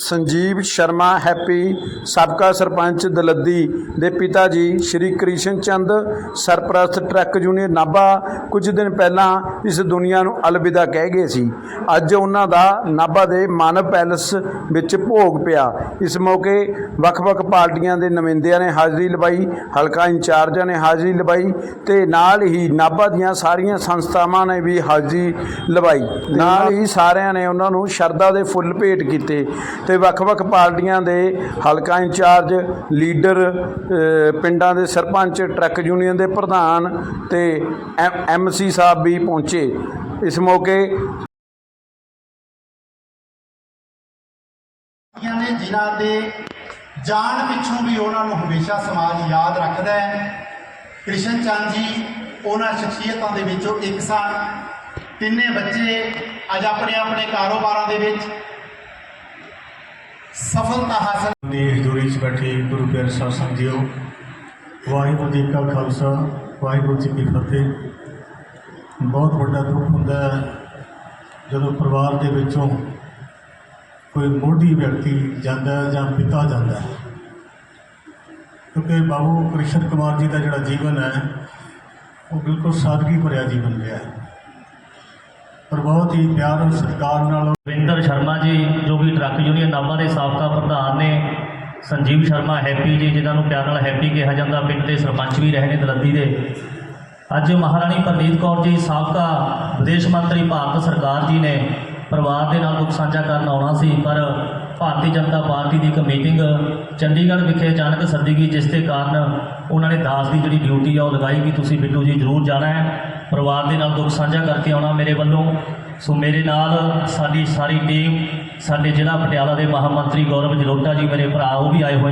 Sanjeev Sharma, happy, ਸਾਬਕਾ ਸਰਪੰਚ ਦਲੱਦੀ ਦੇ ਪਿਤਾ ਜੀ ਸ਼੍ਰੀ ਕ੍ਰਿਸ਼ਨ ਚੰਦ, ਸਰਪ੍ਰਸਤ ਟਰੱਕ ਯੂਨੀਅਨ ਨਾਭਾ ਕੁਝ ਦਿਨ ਪਹਿਲਾਂ ਇਸ ਦੁਨੀਆ ਨੂੰ ਅਲਵਿਦਾ ਕਹਿ ਗਏ ਸੀ। ਅੱਜ ਉਹਨਾਂ ਦਾ ਨਾਭਾ ਦੇ ਮਾਨਵ ਪੈਲਸ ਵਿੱਚ ਭੋਗ ਪਿਆ। ਇਸ ਮੌਕੇ ਵੱਖ-ਵੱਖ ਪਾਰਟੀਆਂ ਦੇ ਨੁਮਾਇੰਦਿਆਂ ਨੇ ਹਾਜ਼ਰੀ ਲਵਾਈ, ਹਲਕਾ ਇੰਚਾਰਜਾਂ ਨੇ ਹਾਜ਼ਰੀ ਲਵਾਈ ਤੇ ਨਾਲ ਹੀ ਨਾਭਾ ਦੀਆਂ ਸਾਰੀਆਂ ਸੰਸਥਾਵਾਂ ਨੇ ਵੀ ਹਾਜ਼ਰੀ ਲਵਾਈ। ਨਾਲ ਹੀ ਸਾਰਿਆਂ ਨੇ ਉਹਨਾਂ ਨੂੰ ਸ਼ਰਧਾ ਦੇ ਫੁੱਲ ਭੇਟ ਕੀਤੇ ਤੇ ਵੱਖ-ਵੱਖ ਪਾਰਟੀਆਂ ਦੇ ਹਲਕਾ ਇੰਚਾਰਜ, ਲੀਡਰ ਪਿੰਡਾਂ ਦੇ ਸਰਪੰਚ, ਟਰੱਕ ਯੂਨੀਅਨ ਦੇ ਪ੍ਰਧਾਨ ਤੇ ਐਮਸੀ ਸਾਹਿਬ ਵੀ ਪਹੁੰਚੇ। ਇਸ ਮੌਕੇ ਨੇ ਜਿਨ੍ਹਾਂ ਦੇ ਜਾਣ ਪਿੱਛੋਂ ਵੀ ਉਹਨਾਂ ਨੂੰ ਹਮੇਸ਼ਾ ਸਮਾਜ ਯਾਦ ਰੱਖਦਾ ਹੈ। ਕ੍ਰਿਸ਼ਨ ਚੰਦ ਜੀ, ਉਹਨਾਂ ਸ਼ਖਸੀਅਤਾਂ ਦੇ ਵਿੱਚੋਂ ਇੱਕ ਸਨ। ਤਿੰਨੇ ਬੱਚੇ ਅੱਜ ਆਪਣੇ ਆਪਣੇ ਕਾਰੋਬਾਰਾਂ ਦੇ ਵਿੱਚ ਸਫਲਤਾ ਹਾਸਲ ਦੀ ਹਜ਼ੂਰੀ 'ਚ ਬੈਠੇ ਗੁਰੂ ਪਿਆਰੇ ਸਾਧ ਸੰਗਤ ਜੀਓ ਵਾਹਿਗੁਰੂ ਜੀ ਕਾ ਖਾਲਸਾ, ਵਾਹਿਗੁਰੂ ਜੀ ਕੀ ਫਤਿਹ। ਬਹੁਤ ਵੱਡਾ ਦੁੱਖ ਹੁੰਦਾ ਹੈ ਜਦੋਂ ਪਰਿਵਾਰ ਦੇ ਵਿੱਚੋਂ ਕੋਈ ਮੋਢੀ ਵਿਅਕਤੀ ਜਾਂਦਾ ਜਾਂ ਪਿਤਾ ਜਾਂਦਾ ਕਿਉਂਕਿ ਬਾਬੂ ਕ੍ਰਿਸ਼ਨ ਕੁਮਾਰ ਜੀ ਦਾ ਜਿਹੜਾ ਜੀਵਨ ਹੈ, ਉਹ ਬਿਲਕੁਲ ਸਾਦਗੀ ਭਰਿਆ ਜੀਵਨ ਰਿਹਾ ਹੈ। ਪਰ ਬਹੁਤ ਹੀ ਪਿਆਰ ਔਰ ਸਤਿਕਾਰ ਨਾਲ ਵਿੰਦਰ ਸ਼ਰਮਾ ਜੀ, ਜੋ ਕਿ ਟਰੱਕ ਯੂਨੀਅਨ ਨਾਭਾ ਦੇ ਸਾਬਕਾ ਪ੍ਰਧਾਨ ਨੇ, ਸੰਜੀਵ ਸ਼ਰਮਾ ਹੈਪੀ ਜੀ, ਜਿਨ੍ਹਾਂ ਨੂੰ ਪਿਆਰ ਨਾਲ ਹੈਪੀ ਕਿਹਾ ਜਾਂਦਾ, ਪਿੰਡ ਦੇ ਸਰਪੰਚ ਵੀ ਰਹੇ ਨੇ ਦਲੱਦੀ ਦੇ। ਅੱਜ ਮਹਾਰਾਣੀ ਪ੍ਰਨੀਤ ਕੌਰ ਜੀ, ਸਾਬਕਾ ਵਿਦੇਸ਼ ਮੰਤਰੀ ਭਾਰਤ ਸਰਕਾਰ ਜੀ ਨੇ ਪਰਿਵਾਰ ਦੇ ਨਾਲ ਦੁੱਖ ਸਾਂਝਾ ਕਰਨ ਆਉਣਾ ਸੀ, ਪਰ ਭਾਰਤੀ ਜਨਤਾ ਪਾਰਟੀ ਦੀ ਇੱਕ ਮੀਟਿੰਗ ਚੰਡੀਗੜ੍ਹ ਵਿਖੇ ਅਚਾਨਕ ਸੱਦੀ ਗਈ, ਜਿਸ ਦੇ ਕਾਰਨ ਉਹਨਾਂ ਨੇ ਦਾਸ ਦੀ ਜਿਹੜੀ ਡਿਊਟੀ ਆ, ਉਹ ਲਗਾਈ ਕਿ ਤੁਸੀਂ ਬਿੱਟੂ ਜੀ ਜ਼ਰੂਰ ਜਾਣਾ ਹੈ। ਪਰਿਵਾਰ ਦੇ ਨਾਲ ਦੁੱਖ ਸਾਂਝਾ ਕਰਕੇ ਆਉਣਾ ਮੇਰੇ ਵੱਲੋਂ। ਸੋ ਮੇਰੇ ਨਾਲ ਸਾਡੀ ਸਾਰੀ ਟੀਮ ਸਾਡੇ ਜ਼ਿਲ੍ਹਾ ਪਟਿਆਲਾ ਦੇ ਮਹਾਮੰਤਰੀ ਗੌਰਵ ਜਲੋਟਾ ਜੀ, ਮੇਰੇ ਭਰਾ, ਉਹ ਵੀ ਆਏ ਹੋਏ